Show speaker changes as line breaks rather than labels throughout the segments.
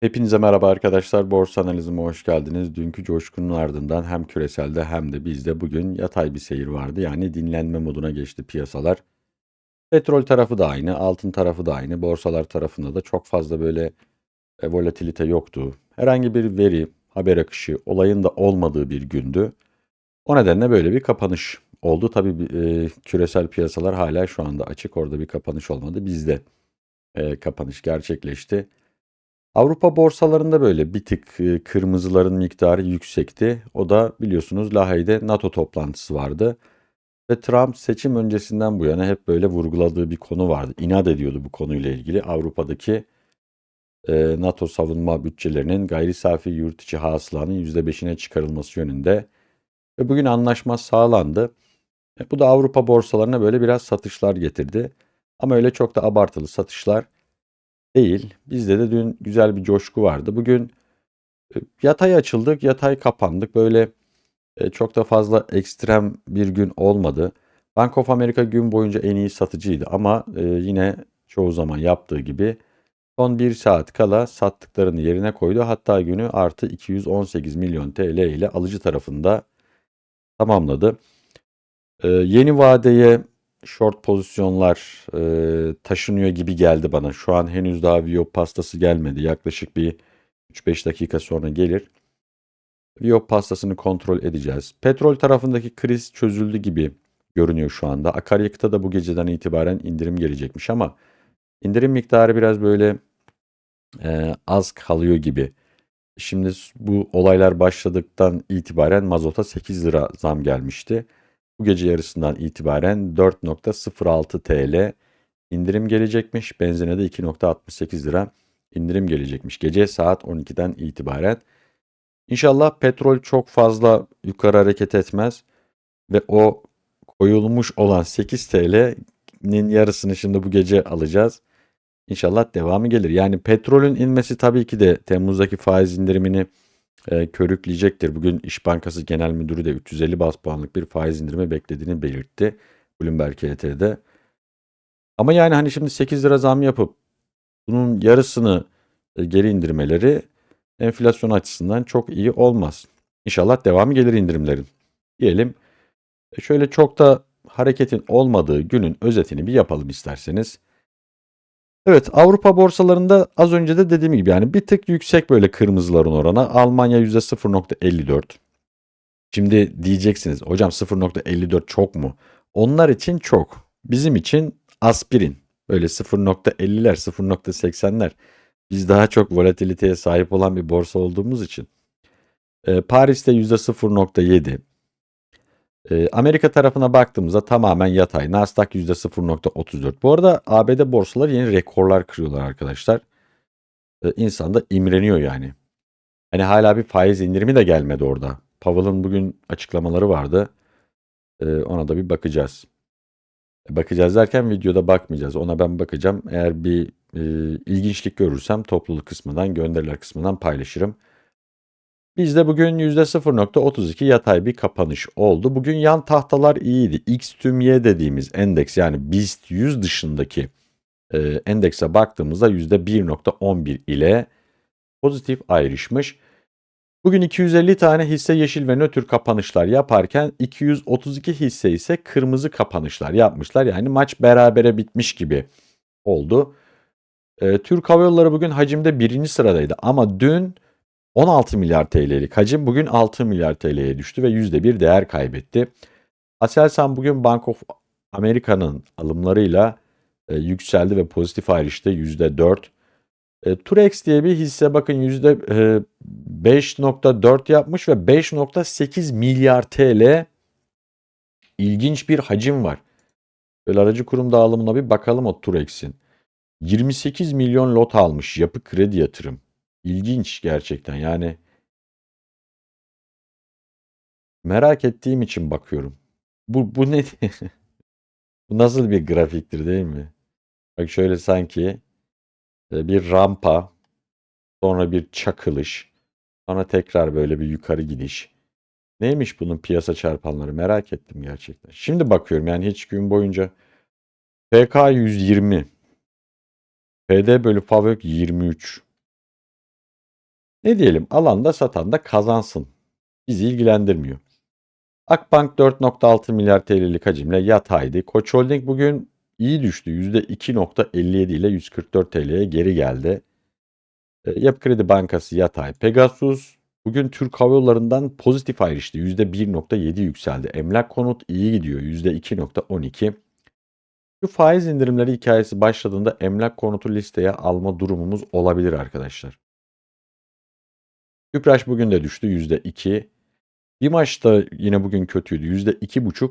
Hepinize merhaba arkadaşlar. Borsa analizime hoş geldiniz. Dünkü coşkunun ardından hem küreselde hem de bizde bugün yatay bir seyir vardı. Yani dinlenme moduna geçti piyasalar. Petrol tarafı da aynı, altın tarafı da aynı. Borsalar tarafında da çok fazla böyle e, volatilite yoktu. Herhangi bir veri, haber akışı, olayın da olmadığı bir gündü. O nedenle böyle bir kapanış oldu. Tabii e, küresel piyasalar hala şu anda açık. Orada bir kapanış olmadı. Bizde e, kapanış gerçekleşti. Avrupa borsalarında böyle bir tık e, kırmızıların miktarı yüksekti. O da biliyorsunuz Lahey'de NATO toplantısı vardı. Ve Trump seçim öncesinden bu yana hep böyle vurguladığı bir konu vardı. İnat ediyordu bu konuyla ilgili. Avrupa'daki e, NATO savunma bütçelerinin gayri safi yurt içi hasılanın %5'ine çıkarılması yönünde. Ve bugün anlaşma sağlandı. E, bu da Avrupa borsalarına böyle biraz satışlar getirdi. Ama öyle çok da abartılı satışlar değil. Bizde de dün güzel bir coşku vardı. Bugün e, yatay açıldık, yatay kapandık. Böyle e, çok da fazla ekstrem bir gün olmadı. Bank of America gün boyunca en iyi satıcıydı ama e, yine çoğu zaman yaptığı gibi son 1 saat kala sattıklarını yerine koydu. Hatta günü artı 218 milyon TL ile alıcı tarafında tamamladı. Yeni vadeye short pozisyonlar e, taşınıyor gibi geldi bana. Şu an henüz daha Viyop pastası gelmedi. Yaklaşık bir 3-5 dakika sonra gelir. Viyop pastasını kontrol edeceğiz. Petrol tarafındaki kriz çözüldü gibi görünüyor şu anda. Akaryakıta da bu geceden itibaren indirim gelecekmiş ama indirim miktarı biraz böyle e, az kalıyor gibi. Şimdi bu olaylar başladıktan itibaren mazota 8 lira zam gelmişti. Bu gece yarısından itibaren 4.06 TL indirim gelecekmiş. Benzine de 2.68 lira indirim gelecekmiş. Gece saat 12'den itibaren. İnşallah petrol çok fazla yukarı hareket etmez ve o koyulmuş olan 8 TL'nin yarısını şimdi bu gece alacağız. İnşallah devamı gelir. Yani petrolün inmesi tabii ki de Temmuz'daki faiz indirimini e, körükleyecektir. Bugün İş Bankası Genel Müdürü de 350 bas puanlık bir faiz indirimi beklediğini belirtti. Bloomberg HT'de. Ama yani hani şimdi 8 lira zam yapıp bunun yarısını e, geri indirmeleri enflasyon açısından çok iyi olmaz. İnşallah devamı gelir indirimlerin. Diyelim e, şöyle çok da hareketin olmadığı günün özetini bir yapalım isterseniz. Evet Avrupa borsalarında az önce de dediğim gibi yani bir tık yüksek böyle kırmızıların oranı. Almanya %0.54. Şimdi diyeceksiniz hocam 0.54 çok mu? Onlar için çok. Bizim için aspirin. Böyle 0.50'ler 0.80'ler. Biz daha çok volatiliteye sahip olan bir borsa olduğumuz için. Ee, Paris'te %0.7. E, Amerika tarafına baktığımızda tamamen yatay. Nasdaq %0.34. Bu arada ABD borsaları yeni rekorlar kırıyorlar arkadaşlar. E, insan da imreniyor yani. Hani hala bir faiz indirimi de gelmedi orada. Powell'ın bugün açıklamaları vardı. E, ona da bir bakacağız. E, bakacağız derken videoda bakmayacağız. Ona ben bakacağım. Eğer bir e, ilginçlik görürsem topluluk kısmından, gönderiler kısmından paylaşırım. Bizde bugün %0.32 yatay bir kapanış oldu. Bugün yan tahtalar iyiydi. X tüm Y dediğimiz endeks yani BIST 100 dışındaki e, endekse baktığımızda %1.11 ile pozitif ayrışmış. Bugün 250 tane hisse yeşil ve nötr kapanışlar yaparken 232 hisse ise kırmızı kapanışlar yapmışlar. Yani maç berabere bitmiş gibi oldu. E, Türk Hava Yolları bugün hacimde birinci sıradaydı ama dün 16 milyar TL'lik hacim bugün 6 milyar TL'ye düştü ve %1 değer kaybetti. Aselsan bugün Bank of America'nın alımlarıyla e, yükseldi ve pozitif ayrıştı %4. E, Turex diye bir hisse bakın %5.4 e, yapmış ve 5.8 milyar TL ilginç bir hacim var. Böyle aracı kurum dağılımına bir bakalım o Turex'in. 28 milyon lot almış yapı kredi yatırım. İlginç gerçekten yani. Merak ettiğim için bakıyorum. Bu, bu ne? bu nasıl bir grafiktir değil mi? Bak şöyle sanki e, bir rampa, sonra bir çakılış, sonra tekrar böyle bir yukarı gidiş. Neymiş bunun piyasa çarpanları merak ettim gerçekten. Şimdi bakıyorum yani hiç gün boyunca PK 120, PD bölü FAVÖK 23. Ne diyelim alan da satan da kazansın. Bizi ilgilendirmiyor. Akbank 4.6 milyar TL'lik hacimle yataydı. Koç Holding bugün iyi düştü. %2.57 ile 144 TL'ye geri geldi. E, Yapı Kredi Bankası yatay. Pegasus bugün Türk Hava Yolları'ndan pozitif ayrıştı. %1.7 yükseldi. Emlak konut iyi gidiyor. %2.12. Şu faiz indirimleri hikayesi başladığında emlak konutu listeye alma durumumuz olabilir arkadaşlar. Tüpraş bugün de düştü %2. Bir maçta yine bugün kötüydü. %2,5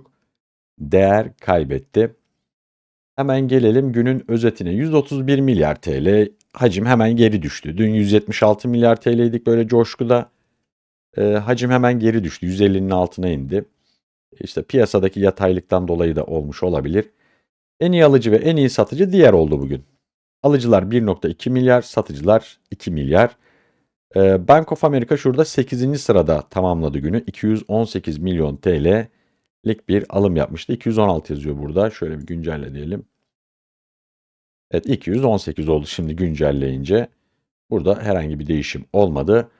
değer kaybetti. Hemen gelelim günün özetine. 131 milyar TL hacim hemen geri düştü. Dün 176 milyar TL'ydik böyle coşkuda. E, hacim hemen geri düştü. 150'nin altına indi. İşte piyasadaki yataylıktan dolayı da olmuş olabilir. En iyi alıcı ve en iyi satıcı diğer oldu bugün. Alıcılar 1.2 milyar, satıcılar 2 milyar. Ee, Bank of America şurada 8. sırada tamamladı günü. 218 milyon TL'lik bir alım yapmıştı. 216 yazıyor burada. Şöyle bir güncelle diyelim. Evet 218 oldu şimdi güncelleyince. Burada herhangi bir değişim olmadı.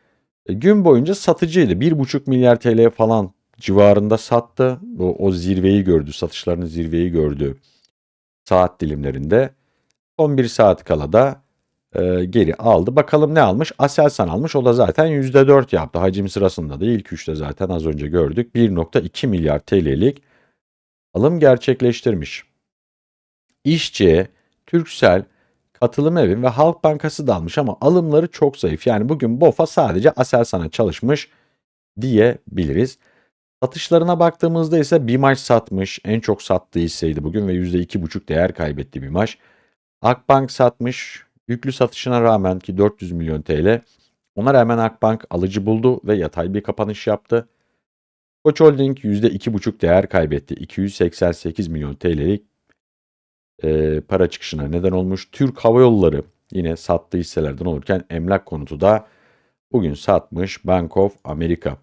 E, gün boyunca satıcıydı. 1,5 milyar TL falan civarında sattı. O, o zirveyi gördü. Satışlarının zirveyi gördü. Saat dilimlerinde. 11 saat kala da e, geri aldı. Bakalım ne almış? Aselsan almış. O da zaten %4 yaptı. Hacim sırasında da ilk üçte zaten az önce gördük. 1.2 milyar TL'lik alım gerçekleştirmiş. İşçi, Türksel, Katılım Evi ve Halk Bankası da almış ama alımları çok zayıf. Yani bugün BOFA sadece Aselsan'a çalışmış diyebiliriz. Satışlarına baktığımızda ise BİMAŞ satmış. En çok sattığı hisseydi bugün ve %2,5 değer kaybetti BİMAŞ. Akbank satmış. Yüklü satışına rağmen ki 400 milyon TL. Ona rağmen Akbank alıcı buldu ve yatay bir kapanış yaptı. Koç Holding %2,5 değer kaybetti. 288 milyon TL'lik e, para çıkışına neden olmuş. Türk Hava Yolları yine sattığı hisselerden olurken emlak konutu da bugün satmış Bank of America.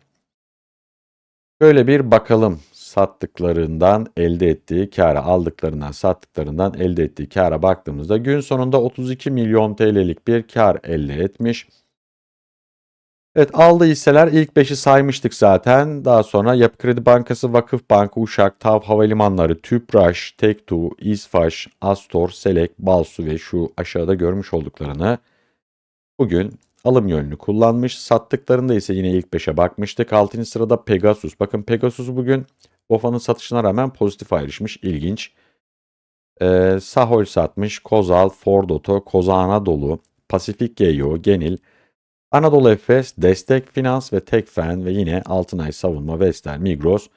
Şöyle bir bakalım sattıklarından elde ettiği kâra, aldıklarından sattıklarından elde ettiği kâra baktığımızda gün sonunda 32 milyon TL'lik bir kar elde etmiş. Evet aldığı hisseler ilk 5'i saymıştık zaten. Daha sonra Yapı Kredi Bankası, Vakıf Bank, Uşak, TAV Havalimanları, Tüpraş, Tektu, İsfaş, Astor, Selek, Balsu ve şu aşağıda görmüş olduklarını bugün alım yönünü kullanmış. Sattıklarında ise yine ilk 5'e bakmıştık. 6. sırada Pegasus. Bakın Pegasus bugün BOFA'nın satışına rağmen pozitif ayrışmış. İlginç. Ee, Sahol satmış. Kozal, Ford Auto, Koza Anadolu, Pasifik GEO, Genil, Anadolu Efes, Destek Finans ve Tekfen ve yine Altınay Savunma, Vestel, Migros,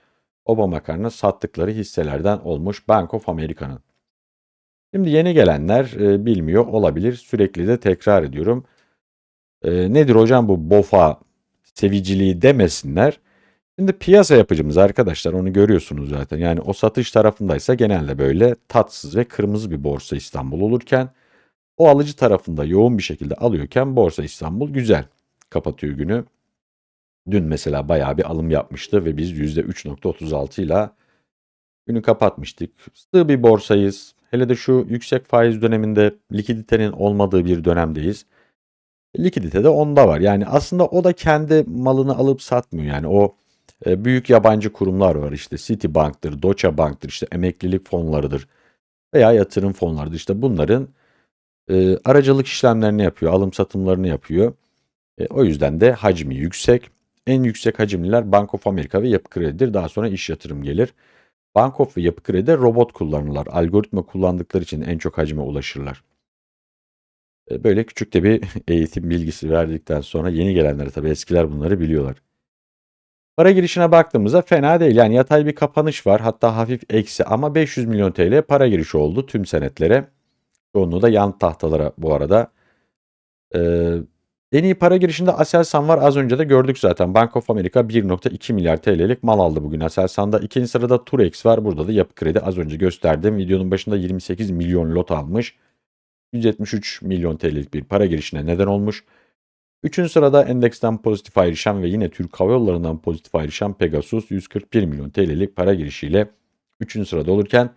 Obamakar'ın sattıkları hisselerden olmuş Bank of America'nın. Şimdi yeni gelenler e, bilmiyor olabilir. Sürekli de tekrar ediyorum. E, nedir hocam bu BOFA seviciliği demesinler. Şimdi piyasa yapıcımız arkadaşlar onu görüyorsunuz zaten. Yani o satış tarafındaysa genelde böyle tatsız ve kırmızı bir borsa İstanbul olurken o alıcı tarafında yoğun bir şekilde alıyorken Borsa İstanbul güzel kapatıyor günü. Dün mesela bayağı bir alım yapmıştı ve biz %3.36 ile günü kapatmıştık. Sığ bir borsayız. Hele de şu yüksek faiz döneminde likiditenin olmadığı bir dönemdeyiz. Likidite de onda var. Yani aslında o da kendi malını alıp satmıyor. Yani o e, büyük yabancı kurumlar var işte Citibank'tır, Deutsche Bank'tır, işte emeklilik fonlarıdır veya yatırım fonlarıdır. İşte bunların e, aracılık işlemlerini yapıyor, alım satımlarını yapıyor. E, o yüzden de hacmi yüksek. En yüksek hacimliler Bank of America ve Yapı Kredi'dir. Daha sonra iş yatırım gelir. Bank of ve Yapı Kredi robot kullanırlar. Algoritma kullandıkları için en çok hacme ulaşırlar. E, böyle küçük de bir eğitim bilgisi verdikten sonra yeni gelenlere tabii eskiler bunları biliyorlar. Para girişine baktığımızda fena değil. Yani yatay bir kapanış var. Hatta hafif eksi ama 500 milyon TL para girişi oldu tüm senetlere. Çoğunluğu da yan tahtalara bu arada. Ee, en iyi para girişinde Aselsan var. Az önce de gördük zaten. Bank of America 1.2 milyar TL'lik mal aldı bugün Aselsan'da. İkinci sırada Turex var. Burada da Yapı Kredi az önce gösterdim. Videonun başında 28 milyon lot almış. 173 milyon TL'lik bir para girişine neden olmuş. Üçüncü sırada endeksten pozitif ayrışan ve yine Türk Hava Yolları'ndan pozitif ayrışan Pegasus 141 milyon TL'lik para girişiyle üçüncü sırada olurken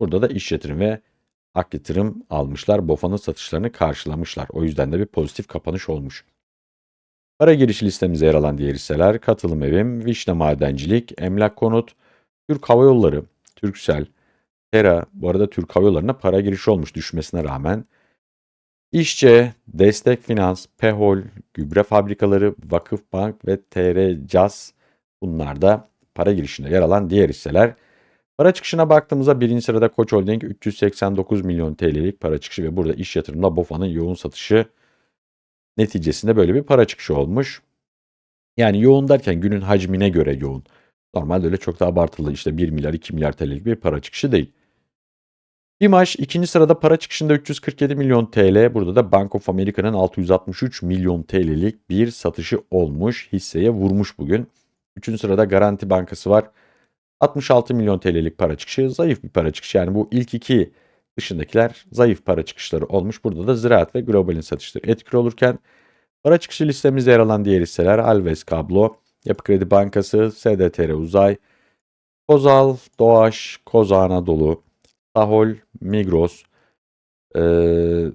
burada da iş yatırım ve Ak yatırım almışlar. BOFA'nın satışlarını karşılamışlar. O yüzden de bir pozitif kapanış olmuş. Para girişi listemizde yer alan diğer hisseler Katılım Evim, Vişne Madencilik, Emlak Konut, Türk Hava Yolları, Türksel, Tera, bu arada Türk Hava Yolları'na para girişi olmuş düşmesine rağmen. İşçe, Destek Finans, Pehol, Gübre Fabrikaları, Vakıfbank ve TR Caz bunlar da para girişinde yer alan diğer hisseler. Para çıkışına baktığımızda birinci sırada Koç Holding 389 milyon TL'lik para çıkışı ve burada iş yatırımda BOFA'nın yoğun satışı neticesinde böyle bir para çıkışı olmuş. Yani yoğun derken günün hacmine göre yoğun. Normalde öyle çok da abartılı işte 1 milyar 2 milyar TL'lik bir para çıkışı değil. BİMAŞ ikinci sırada para çıkışında 347 milyon TL. Burada da Bank of America'nın 663 milyon TL'lik bir satışı olmuş. Hisseye vurmuş bugün. Üçüncü sırada Garanti Bankası var. 66 milyon TL'lik para çıkışı. Zayıf bir para çıkışı. Yani bu ilk iki dışındakiler zayıf para çıkışları olmuş. Burada da Ziraat ve Global'in satışları etkili olurken para çıkışı listemizde yer alan diğer hisseler Alves Kablo, Yapı Kredi Bankası, SDTR Uzay, Kozal, Doğaş, Koza Anadolu, Sahol, Migros, ee,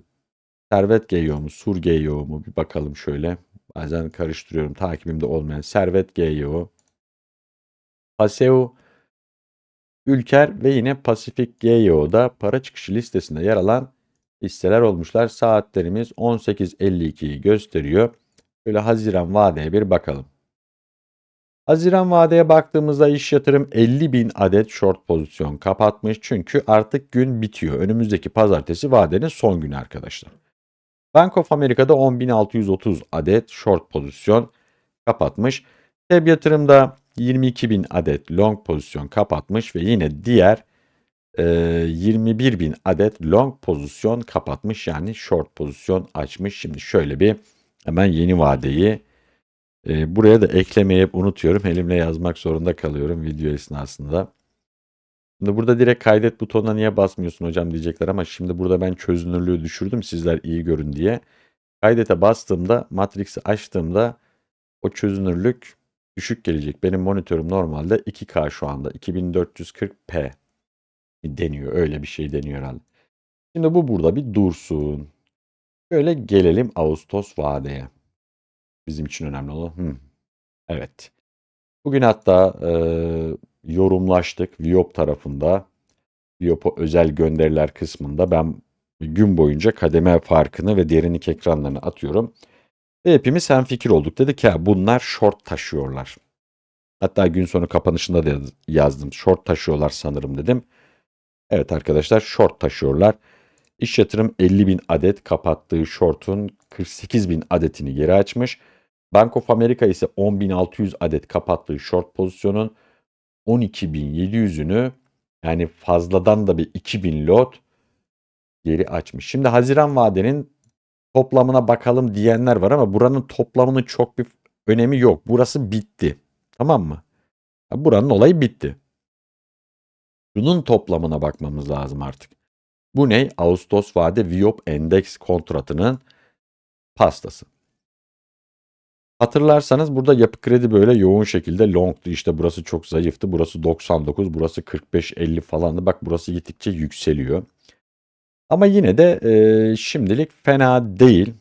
Servet GEO mu, Sur GEO mu bir bakalım şöyle. Bazen karıştırıyorum takibimde olmayan Servet GEO, Paseo, Ülker ve yine Pasifik GEO'da para çıkışı listesinde yer alan hisseler olmuşlar. Saatlerimiz 18.52'yi gösteriyor. Böyle Haziran vadeye bir bakalım. Haziran vadeye baktığımızda iş yatırım 50 bin adet short pozisyon kapatmış. Çünkü artık gün bitiyor. Önümüzdeki pazartesi vadenin son günü arkadaşlar. Bank of America'da 10.630 adet short pozisyon kapatmış. TEB yatırımda 22 bin adet long pozisyon kapatmış ve yine diğer e, 21 bin adet long pozisyon kapatmış. Yani short pozisyon açmış. Şimdi şöyle bir hemen yeni vadeyi e, buraya da eklemeyi hep unutuyorum. Elimle yazmak zorunda kalıyorum video esnasında. Şimdi burada direkt kaydet butonuna niye basmıyorsun hocam diyecekler ama şimdi burada ben çözünürlüğü düşürdüm sizler iyi görün diye. Kaydete bastığımda Matrix'i açtığımda o çözünürlük düşük gelecek. Benim monitörüm normalde 2K şu anda 2440p deniyor öyle bir şey deniyor herhalde. Şimdi bu burada bir dursun. Şöyle gelelim Ağustos vadeye. Bizim için önemli olan. Hmm. Evet. Bugün hatta e, yorumlaştık Viop tarafında. Viop'a özel gönderiler kısmında ben gün boyunca kademe farkını ve derinlik ekranlarını atıyorum. Ve hepimiz hem fikir olduk. Dedik ya bunlar short taşıyorlar. Hatta gün sonu kapanışında da yazdım. Short taşıyorlar sanırım dedim. Evet arkadaşlar short taşıyorlar. İş yatırım 50 bin adet kapattığı short'un 48 bin adetini geri açmış. Bank of America ise 10.600 adet kapattığı short pozisyonun 12.700'ünü yani fazladan da bir 2000 lot geri açmış. Şimdi Haziran vadenin toplamına bakalım diyenler var ama buranın toplamının çok bir önemi yok. Burası bitti. Tamam mı? Buranın olayı bitti. Bunun toplamına bakmamız lazım artık. Bu ne? Ağustos vade Viop endeks kontratının pastası. Hatırlarsanız burada yapı kredi böyle yoğun şekilde longtu. İşte burası çok zayıftı. Burası 99, burası 45-50 falandı. Bak burası gittikçe yükseliyor. Ama yine de e, şimdilik fena değil.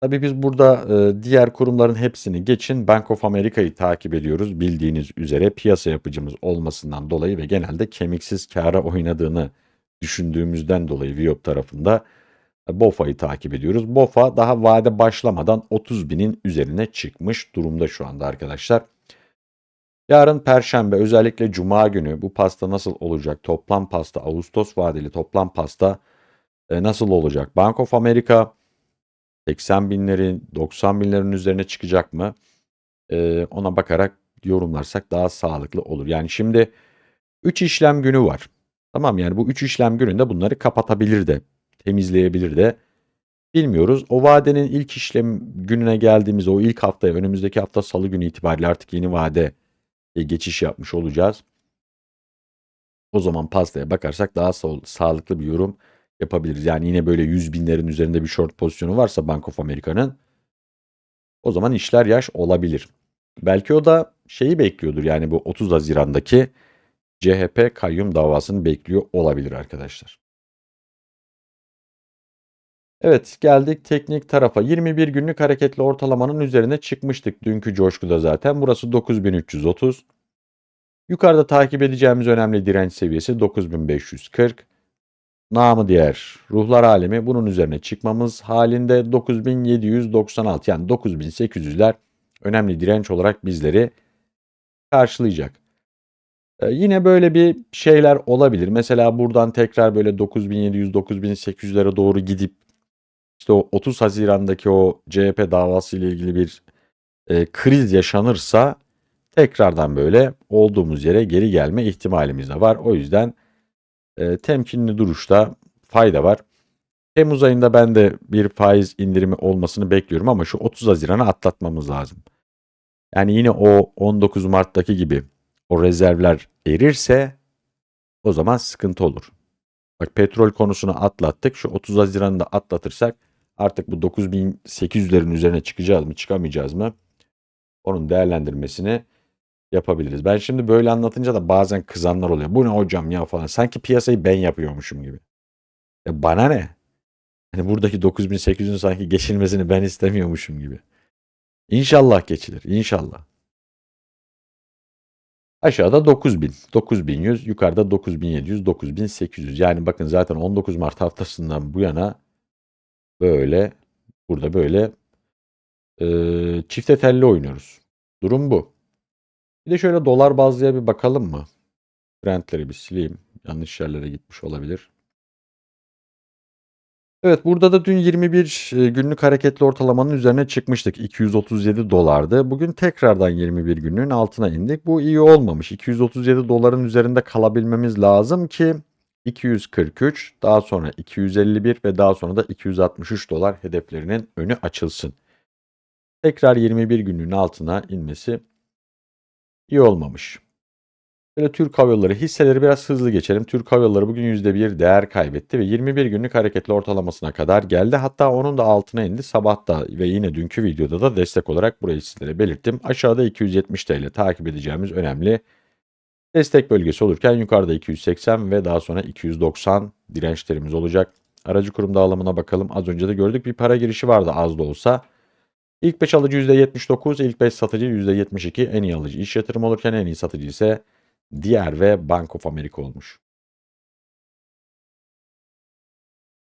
Tabii biz burada e, diğer kurumların hepsini geçin Bank of America'yı takip ediyoruz. Bildiğiniz üzere piyasa yapıcımız olmasından dolayı ve genelde kemiksiz kâra oynadığını düşündüğümüzden dolayı Viop tarafında BOFA'yı takip ediyoruz. BOFA daha vade başlamadan 30 binin üzerine çıkmış durumda şu anda arkadaşlar. Yarın Perşembe özellikle Cuma günü bu pasta nasıl olacak? Toplam pasta Ağustos vadeli toplam pasta e, nasıl olacak? Bank of America 80 binlerin 90 binlerin üzerine çıkacak mı? E, ona bakarak yorumlarsak daha sağlıklı olur. Yani şimdi 3 işlem günü var. Tamam yani bu 3 işlem gününde bunları kapatabilir de temizleyebilir de bilmiyoruz. O vadenin ilk işlem gününe geldiğimiz o ilk haftaya önümüzdeki hafta salı günü itibariyle artık yeni vade e, geçiş yapmış olacağız. O zaman pastaya bakarsak daha sağlıklı bir yorum yapabiliriz. Yani yine böyle 100 binlerin üzerinde bir short pozisyonu varsa Bank of America'nın o zaman işler yaş olabilir. Belki o da şeyi bekliyordur yani bu 30 Haziran'daki CHP kayyum davasını bekliyor olabilir arkadaşlar. Evet geldik teknik tarafa. 21 günlük hareketli ortalamanın üzerine çıkmıştık dünkü coşkuda zaten. Burası 9330. Yukarıda takip edeceğimiz önemli direnç seviyesi 9540. Namı diğer ruhlar alemi bunun üzerine çıkmamız halinde 9796 yani 9800'ler önemli direnç olarak bizleri karşılayacak. Ee, yine böyle bir şeyler olabilir. Mesela buradan tekrar böyle 9700-9800'lere doğru gidip işte o 30 Haziran'daki o CHP davası ile ilgili bir e, kriz yaşanırsa tekrardan böyle olduğumuz yere geri gelme ihtimalimiz de var. O yüzden e, temkinli duruşta fayda var. Temmuz ayında ben de bir faiz indirimi olmasını bekliyorum ama şu 30 Haziran'ı atlatmamız lazım. Yani yine o 19 Mart'taki gibi o rezervler erirse o zaman sıkıntı olur. Bak petrol konusunu atlattık. Şu 30 Haziran'ı da atlatırsak artık bu 9800'lerin üzerine çıkacağız mı çıkamayacağız mı? Onun değerlendirmesini yapabiliriz. Ben şimdi böyle anlatınca da bazen kızanlar oluyor. Bu ne hocam ya falan. Sanki piyasayı ben yapıyormuşum gibi. Ya bana ne? Hani buradaki 9800'ün sanki geçilmesini ben istemiyormuşum gibi. İnşallah geçilir. İnşallah. Aşağıda 9000, 9100, yukarıda 9700, 9800. Yani bakın zaten 19 Mart haftasından bu yana böyle burada böyle e, çifte telli oynuyoruz. Durum bu. Bir de şöyle dolar bazlıya bir bakalım mı? Trendleri bir sileyim. Yanlış yerlere gitmiş olabilir. Evet burada da dün 21 günlük hareketli ortalamanın üzerine çıkmıştık. 237 dolardı. Bugün tekrardan 21 günlüğün altına indik. Bu iyi olmamış. 237 doların üzerinde kalabilmemiz lazım ki 243, daha sonra 251 ve daha sonra da 263 dolar hedeflerinin önü açılsın. Tekrar 21 günlüğün altına inmesi iyi olmamış. Böyle Türk Hava Yolları hisseleri biraz hızlı geçelim. Türk Hava Yolları bugün %1 değer kaybetti ve 21 günlük hareketli ortalamasına kadar geldi. Hatta onun da altına indi. Sabah da ve yine dünkü videoda da destek olarak burayı sizlere belirttim. Aşağıda 270 TL takip edeceğimiz önemli destek bölgesi olurken yukarıda 280 ve daha sonra 290 dirençlerimiz olacak. Aracı kurum dağılımına bakalım. Az önce de gördük bir para girişi vardı az da olsa. İlk 5 alıcı %79, ilk 5 satıcı %72. En iyi alıcı iş yatırım olurken en iyi satıcı ise diğer ve Bank of America olmuş.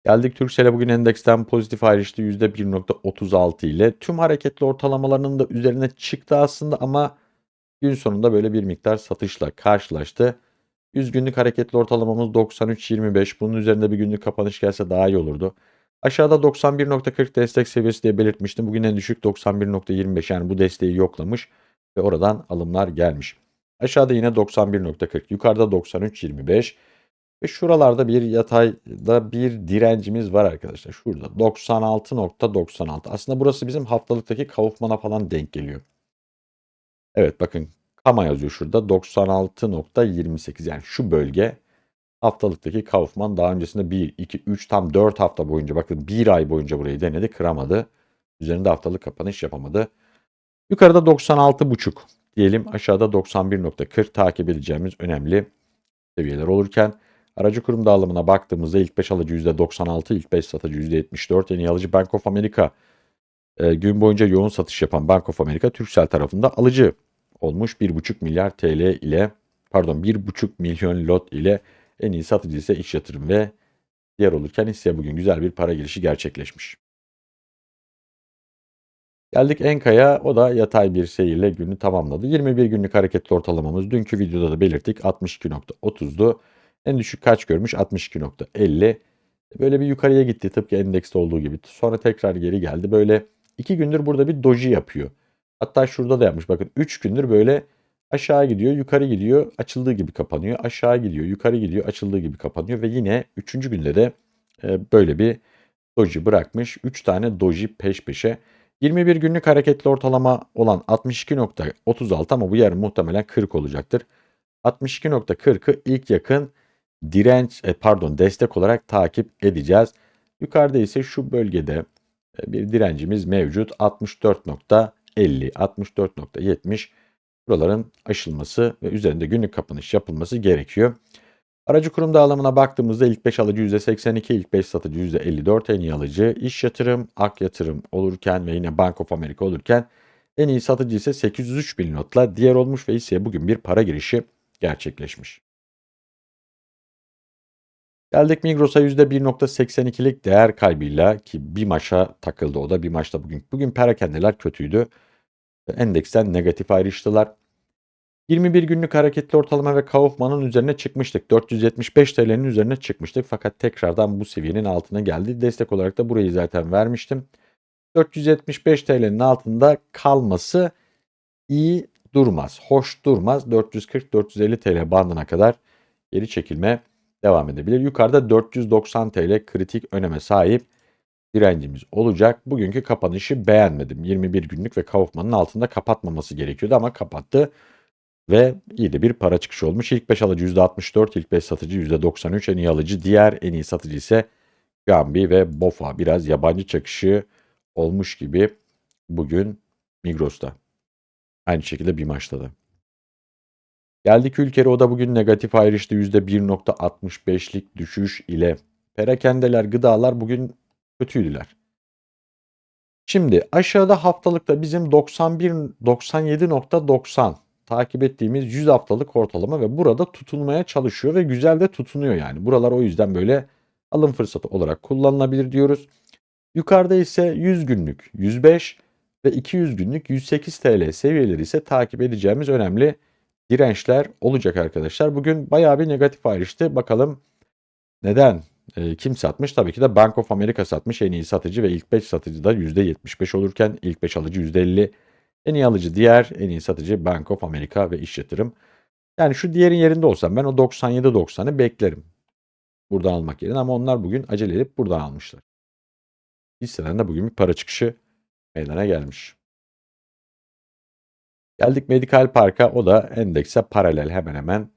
Geldik Turkcell'e bugün endeksten pozitif ayrıştı %1.36 ile. Tüm hareketli ortalamalarının da üzerine çıktı aslında ama gün sonunda böyle bir miktar satışla karşılaştı. 100 günlük hareketli ortalamamız 93.25. Bunun üzerinde bir günlük kapanış gelse daha iyi olurdu. Aşağıda 91.40 destek seviyesi diye belirtmiştim. Bugün en düşük 91.25 yani bu desteği yoklamış ve oradan alımlar gelmiş. Aşağıda yine 91.40, yukarıda 93.25 ve şuralarda bir yatayda bir direncimiz var arkadaşlar. Şurada 96.96. Aslında burası bizim haftalıktaki Kaufman'a falan denk geliyor. Evet bakın Kama yazıyor şurada 96.28 yani şu bölge haftalıktaki Kaufman daha öncesinde 1, 2, 3 tam 4 hafta boyunca bakın 1 ay boyunca burayı denedi kıramadı. Üzerinde haftalık kapanış yapamadı. Yukarıda 96.5 diyelim aşağıda 91.40 takip edeceğimiz önemli seviyeler olurken aracı kurum dağılımına baktığımızda ilk 5 alıcı %96, ilk 5 satıcı %74, en iyi alıcı Bank of America e, gün boyunca yoğun satış yapan Bank of America Türksel tarafında alıcı olmuş 1,5 milyar TL ile pardon 1,5 milyon lot ile en iyi satıcı ise iş yatırım ve diğer olurken hisseye bugün güzel bir para girişi gerçekleşmiş. Geldik Enka'ya. O da yatay bir seyirle günü tamamladı. 21 günlük hareketli ortalamamız dünkü videoda da belirttik. 62.30'du. En düşük kaç görmüş? 62.50. Böyle bir yukarıya gitti tıpkı endekste olduğu gibi. Sonra tekrar geri geldi. Böyle 2 gündür burada bir doji yapıyor. Hatta şurada da yapmış. Bakın 3 gündür böyle aşağı gidiyor, yukarı gidiyor, açıldığı gibi kapanıyor. Aşağı gidiyor, yukarı gidiyor, açıldığı gibi kapanıyor. Ve yine 3. günde de böyle bir doji bırakmış. 3 tane doji peş peşe. 21 günlük hareketli ortalama olan 62.36 ama bu yer muhtemelen 40 olacaktır. 62.40'ı ilk yakın direnç e, pardon destek olarak takip edeceğiz. Yukarıda ise şu bölgede e, bir direncimiz mevcut 64.50 64.70 buraların aşılması ve üzerinde günlük kapanış yapılması gerekiyor. Aracı kurum dağılımına baktığımızda ilk 5 alıcı %82, ilk 5 satıcı %54, en iyi alıcı iş yatırım, ak yatırım olurken ve yine Bank of America olurken en iyi satıcı ise 803 bin notla diğer olmuş ve hisseye bugün bir para girişi gerçekleşmiş. Geldik Migros'a %1.82'lik değer kaybıyla ki bir maça takıldı o da bir maçta bugün. Bugün perakendeler kötüydü. Endeksten negatif ayrıştılar. 21 günlük hareketli ortalama ve Kaufman'ın üzerine çıkmıştık. 475 TL'nin üzerine çıkmıştık fakat tekrardan bu seviyenin altına geldi. Destek olarak da burayı zaten vermiştim. 475 TL'nin altında kalması iyi durmaz, hoş durmaz. 440-450 TL bandına kadar geri çekilme devam edebilir. Yukarıda 490 TL kritik öneme sahip direncimiz olacak. Bugünkü kapanışı beğenmedim. 21 günlük ve Kaufman'ın altında kapatmaması gerekiyordu ama kapattı. Ve iyi de bir para çıkışı olmuş. İlk 5 alıcı %64, ilk 5 satıcı %93, en iyi alıcı. Diğer en iyi satıcı ise Gambi ve Bofa. Biraz yabancı çakışı olmuş gibi bugün Migros'ta. Aynı şekilde bir maçta da. Geldik ülkere o da bugün negatif ayrıştı %1.65'lik düşüş ile. Perakendeler, gıdalar bugün kötüydüler. Şimdi aşağıda haftalıkta bizim 91 97.90 takip ettiğimiz 100 haftalık ortalama ve burada tutunmaya çalışıyor ve güzel de tutunuyor yani. Buralar o yüzden böyle alım fırsatı olarak kullanılabilir diyoruz. Yukarıda ise 100 günlük 105 ve 200 günlük 108 TL seviyeleri ise takip edeceğimiz önemli dirençler olacak arkadaşlar. Bugün bayağı bir negatif ayrıştı. Bakalım neden? E, kim satmış? Tabii ki de Bank of America satmış. En iyi satıcı ve ilk 5 satıcı da %75 olurken ilk 5 alıcı %50. En iyi alıcı diğer, en iyi satıcı Bank of America ve iş yatırım. Yani şu diğerin yerinde olsam ben o 97-90'ı beklerim. Buradan almak yerine ama onlar bugün acele edip buradan almışlar. Hisseden de bugün bir para çıkışı meydana gelmiş. Geldik Medikal Park'a o da endekse paralel hemen hemen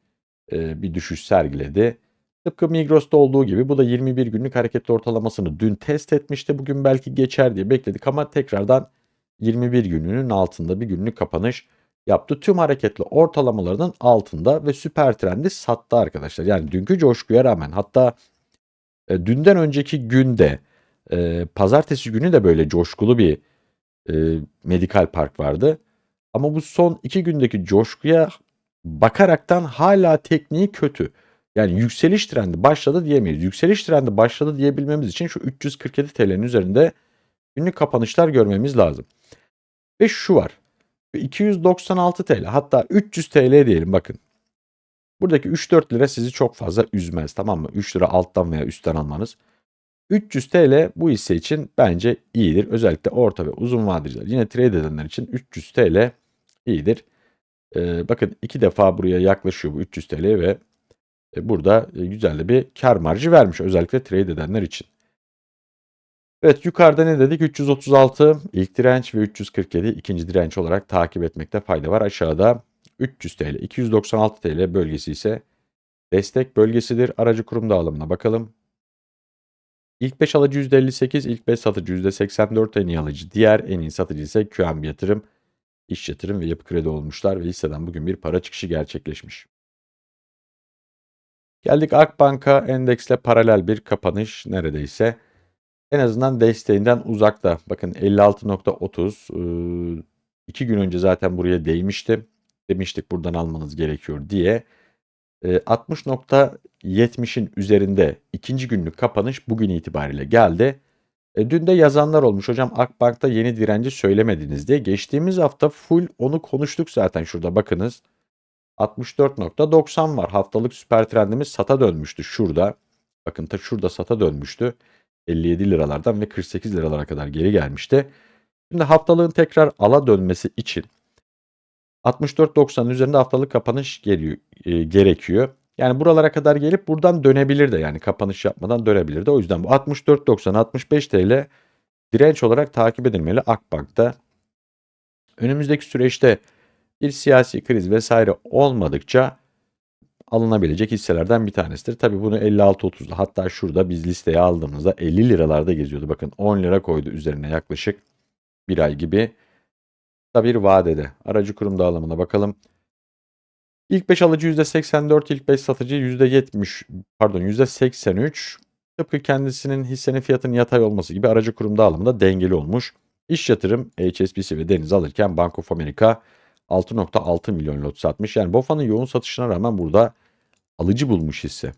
e, bir düşüş sergiledi. Tıpkı Migros'ta olduğu gibi bu da 21 günlük hareketli ortalamasını dün test etmişti. Bugün belki geçer diye bekledik ama tekrardan 21 gününün altında bir günlük kapanış yaptı. Tüm hareketli ortalamalarının altında ve süper trendi sattı arkadaşlar. Yani dünkü coşkuya rağmen hatta e, dünden önceki günde e, pazartesi günü de böyle coşkulu bir e, medikal park vardı. Ama bu son iki gündeki coşkuya bakaraktan hala tekniği kötü. Yani yükseliş trendi başladı diyemeyiz. Yükseliş trendi başladı diyebilmemiz için şu 347 TL'nin üzerinde günlük kapanışlar görmemiz lazım. Ve şu var. 296 TL hatta 300 TL diyelim bakın. Buradaki 3-4 lira sizi çok fazla üzmez tamam mı? 3 lira alttan veya üstten almanız. 300 TL bu hisse için bence iyidir. Özellikle orta ve uzun vadeciler. Yine trade edenler için 300 TL iyidir. Ee, bakın iki defa buraya yaklaşıyor bu 300 TL ve e, burada e, güzel bir kar marjı vermiş. Özellikle trade edenler için. Evet yukarıda ne dedik? 336 ilk direnç ve 347 ikinci direnç olarak takip etmekte fayda var. Aşağıda 300 TL, 296 TL bölgesi ise destek bölgesidir. Aracı kurum dağılımına bakalım. İlk 5 alıcı %58, ilk 5 satıcı %84 en iyi alıcı. Diğer en iyi satıcı ise QNB yatırım, iş yatırım ve yapı kredi olmuşlar ve hisseden bugün bir para çıkışı gerçekleşmiş. Geldik Akbank'a endeksle paralel bir kapanış neredeyse en azından desteğinden uzakta. Bakın 56.30 2 gün önce zaten buraya değmişti. Demiştik buradan almanız gerekiyor diye. 60.70'in üzerinde ikinci günlük kapanış bugün itibariyle geldi. E, dün de yazanlar olmuş hocam Akbank'ta yeni direnci söylemediniz diye. Geçtiğimiz hafta full onu konuştuk zaten şurada bakınız. 64.90 var. Haftalık süper trendimiz sata dönmüştü şurada. Bakın ta şurada sata dönmüştü. 57 liralardan ve 48 liralara kadar geri gelmişti. Şimdi haftalığın tekrar ala dönmesi için 64.90'ın üzerinde haftalık kapanış geliyor, e, gerekiyor. Yani buralara kadar gelip buradan dönebilir de yani kapanış yapmadan dönebilir de. O yüzden bu 64.90 65 TL direnç olarak takip edilmeli Akbank'ta. Önümüzdeki süreçte bir siyasi kriz vesaire olmadıkça alınabilecek hisselerden bir tanesidir. Tabi bunu 56.30'da hatta şurada biz listeye aldığımızda 50 liralarda geziyordu. Bakın 10 lira koydu üzerine yaklaşık bir ay gibi. Da bir vadede. Aracı kurum dağılımına bakalım. İlk 5 alıcı %84, ilk 5 satıcı %70, pardon %83. Tıpkı kendisinin hissenin fiyatının yatay olması gibi aracı kurum dağılımında dengeli olmuş. İş yatırım HSBC ve Deniz alırken Bank of America 6.6 milyon lot satmış. Yani BOFA'nın yoğun satışına rağmen burada alıcı bulmuş hisse.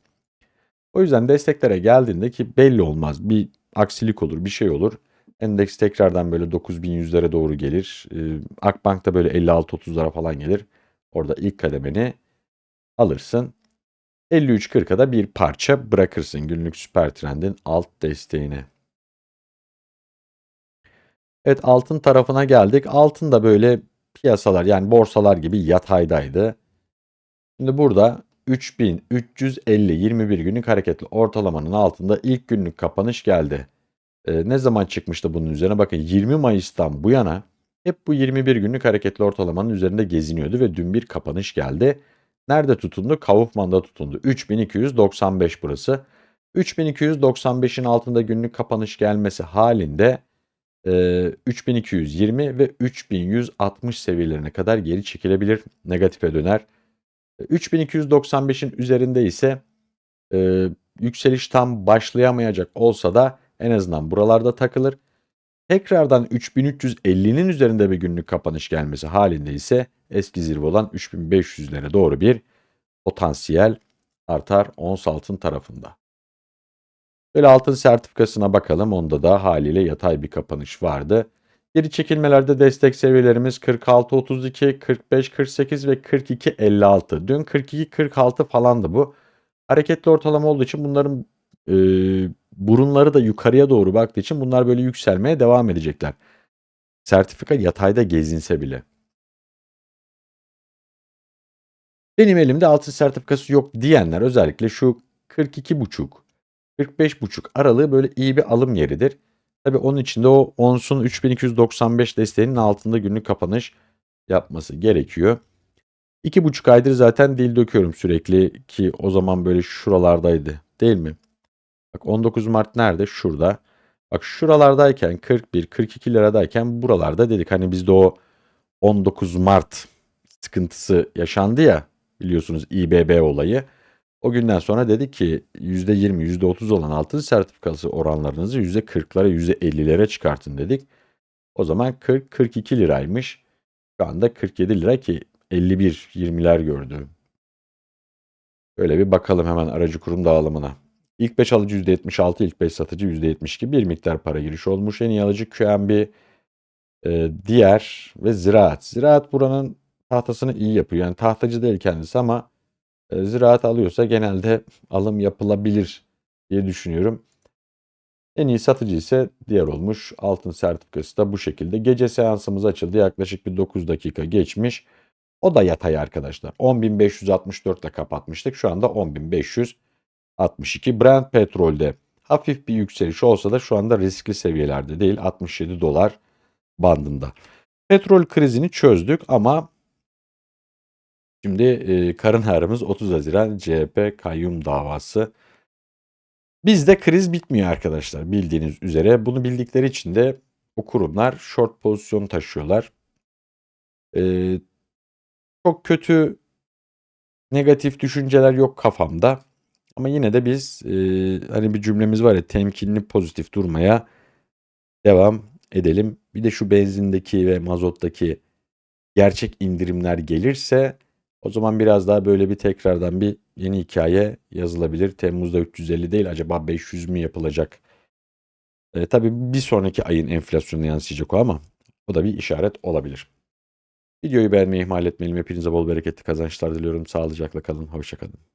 O yüzden desteklere geldiğinde ki belli olmaz. Bir aksilik olur, bir şey olur. Endeks tekrardan böyle 9100'lere doğru gelir. Ee, Akbank da böyle 56-30'lara falan gelir. Orada ilk kademeni alırsın. 53.40'a da bir parça bırakırsın günlük süper trendin alt desteğine. Evet altın tarafına geldik. Altın da böyle piyasalar yani borsalar gibi yataydaydı. Şimdi burada 3350 21 günlük hareketli ortalamanın altında ilk günlük kapanış geldi. Ee, ne zaman çıkmıştı bunun üzerine? Bakın 20 Mayıs'tan bu yana hep bu 21 günlük hareketli ortalamanın üzerinde geziniyordu ve dün bir kapanış geldi. Nerede tutundu? Kaufman'da tutundu. 3295 burası. 3295'in altında günlük kapanış gelmesi halinde e, 3220 ve 3160 seviyelerine kadar geri çekilebilir. Negatife döner. 3295'in üzerinde ise e, yükseliş tam başlayamayacak olsa da en azından buralarda takılır. Tekrardan 3350'nin üzerinde bir günlük kapanış gelmesi halinde ise eski zirve olan 3500'lere doğru bir potansiyel artar ons altın tarafında. Böyle altın sertifikasına bakalım. Onda da haliyle yatay bir kapanış vardı. Geri çekilmelerde destek seviyelerimiz 46.32, 45.48 ve 42.56. Dün 42.46 falandı bu. Hareketli ortalama olduğu için bunların e, burunları da yukarıya doğru baktığı için bunlar böyle yükselmeye devam edecekler. Sertifika yatayda gezinse bile. Benim elimde altın sertifikası yok diyenler özellikle şu 42,5 45,5 aralığı böyle iyi bir alım yeridir. Tabi onun içinde o onsun 3295 desteğinin altında günlük kapanış yapması gerekiyor. 2,5 aydır zaten dil döküyorum sürekli ki o zaman böyle şuralardaydı değil mi? Bak 19 Mart nerede? Şurada. Bak şuralardayken 41, 42 liradayken buralarda dedik. Hani bizde o 19 Mart sıkıntısı yaşandı ya biliyorsunuz İBB olayı. O günden sonra dedik ki %20, %30 olan altın sertifikası oranlarınızı %40'lara, %50'lere çıkartın dedik. O zaman 40-42 liraymış. Şu anda 47 lira ki 51-20'ler gördü. Böyle bir bakalım hemen aracı kurum dağılımına. İlk 5 alıcı %76, ilk 5 satıcı %72 bir miktar para giriş olmuş. En iyi alıcı QNB, e, diğer ve ziraat. Ziraat buranın tahtasını iyi yapıyor. Yani tahtacı değil kendisi ama ziraat alıyorsa genelde alım yapılabilir diye düşünüyorum. En iyi satıcı ise diğer olmuş. Altın sertifikası da bu şekilde. Gece seansımız açıldı. Yaklaşık bir 9 dakika geçmiş. O da yatay arkadaşlar. 10.564 ile kapatmıştık. Şu anda 10.562. Brent petrolde hafif bir yükseliş olsa da şu anda riskli seviyelerde değil. 67 dolar bandında. Petrol krizini çözdük ama Şimdi e, karın ağrımız 30 Haziran CHP kayyum davası. Bizde kriz bitmiyor arkadaşlar bildiğiniz üzere. Bunu bildikleri için de o kurumlar short pozisyon taşıyorlar. Ee, çok kötü negatif düşünceler yok kafamda. Ama yine de biz e, hani bir cümlemiz var ya temkinli pozitif durmaya devam edelim. Bir de şu benzindeki ve mazottaki gerçek indirimler gelirse o zaman biraz daha böyle bir tekrardan bir yeni hikaye yazılabilir. Temmuz'da 350 değil acaba 500 mü yapılacak? E, tabii bir sonraki ayın enflasyonuna yansıyacak o ama o da bir işaret olabilir. Videoyu beğenmeyi ihmal etmeyelim. Hepinize bol bereketli kazançlar diliyorum. Sağlıcakla kalın. Hoşçakalın.